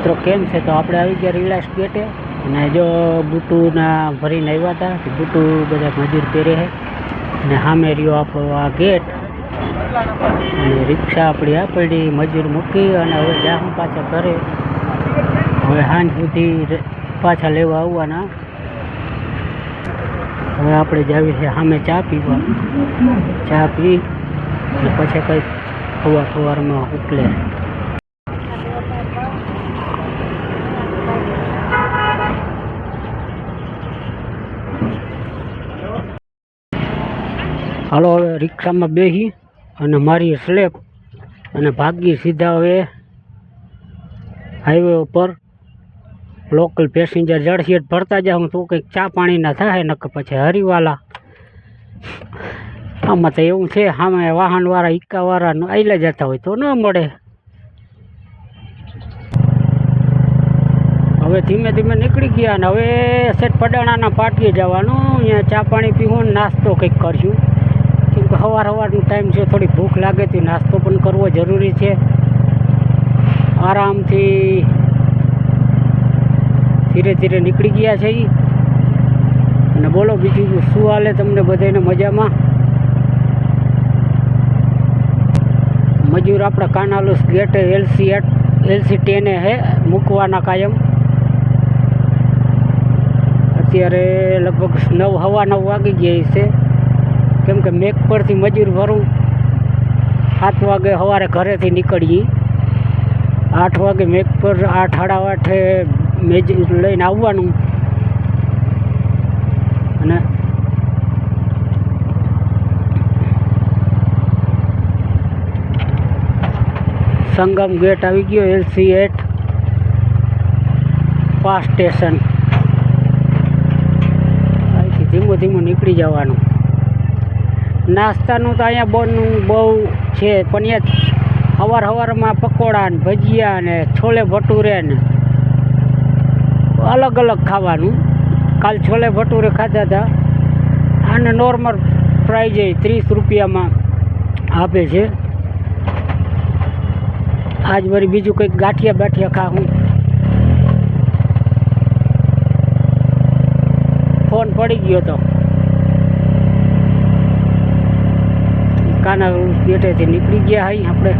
મિત્રો કેમ છે? તો આપણે આવી ગયા રિલાયન્સ ગેટે અને જો બુટુના ભરીને આવ્યા હતા બુટુ બધા મજૂર પહેરે છે. અને સામે રહ્યો આપણો આ ગેટ. અને રિક્ષા આપણી આ પડી, મજૂર મૂકી અને હવે જાઉં પાછા ઘરે. હવે સાંજ સુધી પાછા લેવા આવવાના. હવે આપણે જાવી છે સામે ચા પીવા. ચા પી અને પછી કંઈક ખવાર ખવારમાં ઉકલે હાલો, હવે રિક્ષામાં બેસી અને મારી સ્લેપ અને ભાગી સીધા હવે હાઈવે ઉપર. લોકલ પેસેન્જર જળસીટ ભરતા જાઉં, તો કંઈક ચા પાણીના થાય નક પછી હરિવાલા. આમાં તો એવું છે સામે વાહનવાળા ઇક્કાવાળા આઈલા જતા હોય તો ન મળે. હવે ધીમે ધીમે નીકળી ગયા અને હવે સેટ પડાણાના પાટીએ જવાનું, અહીંયા ચા પાણી પીવું નાસ્તો કંઈક કરશું. સવાર સવારનો ટાઈમ છે થોડી ભૂખ લાગે તો નાસ્તો પણ કરવો જરૂરી છે. આરામથી ધીરે ધીરે નીકળી ગયા છે એ અને બોલો બીજું શું હાલે તમને બધાને મજામાં? મજૂર આપણા Kanalus gate LC at LC ટેને હે, મૂકવાના કાયમ. અત્યારે લગભગ નવ, હવા નવ વાગી ગયા છે. કેમ કે મેક પરથી મજૂર ભરું સાત વાગે સવારે ઘરેથી નીકળીએ. આઠ વાગે મેક પર આઠ સાડા આઠે મેજૂર લઈને આવવાનું. અને સંગમ ગેટ આવી ગયો, એલસી એટ, પાસ સ્ટેશન. અહીંથી ધીમું ધીમું નીકળી જવાનું. નાસ્તાનું તો અહીંયા બનવું બહુ છે, પણ અહીંયા સવાર સવારમાં પકોડા ને ભજીયા ને છોલે ભટુરે ને અલગ અલગ ખાવાનું. કાલ છોલે ભટુરે ખાધા હતા અને નોર્મલ પ્રાઇઝ ત્રીસ રૂપિયામાં આપે છે. આજ વળી બીજું કંઈક ગાંઠિયા બાઠિયા ખાવું ફોન પડી ગયો તો. કાના ગેટેથી નીકળી ગયા હાઈ આપણે.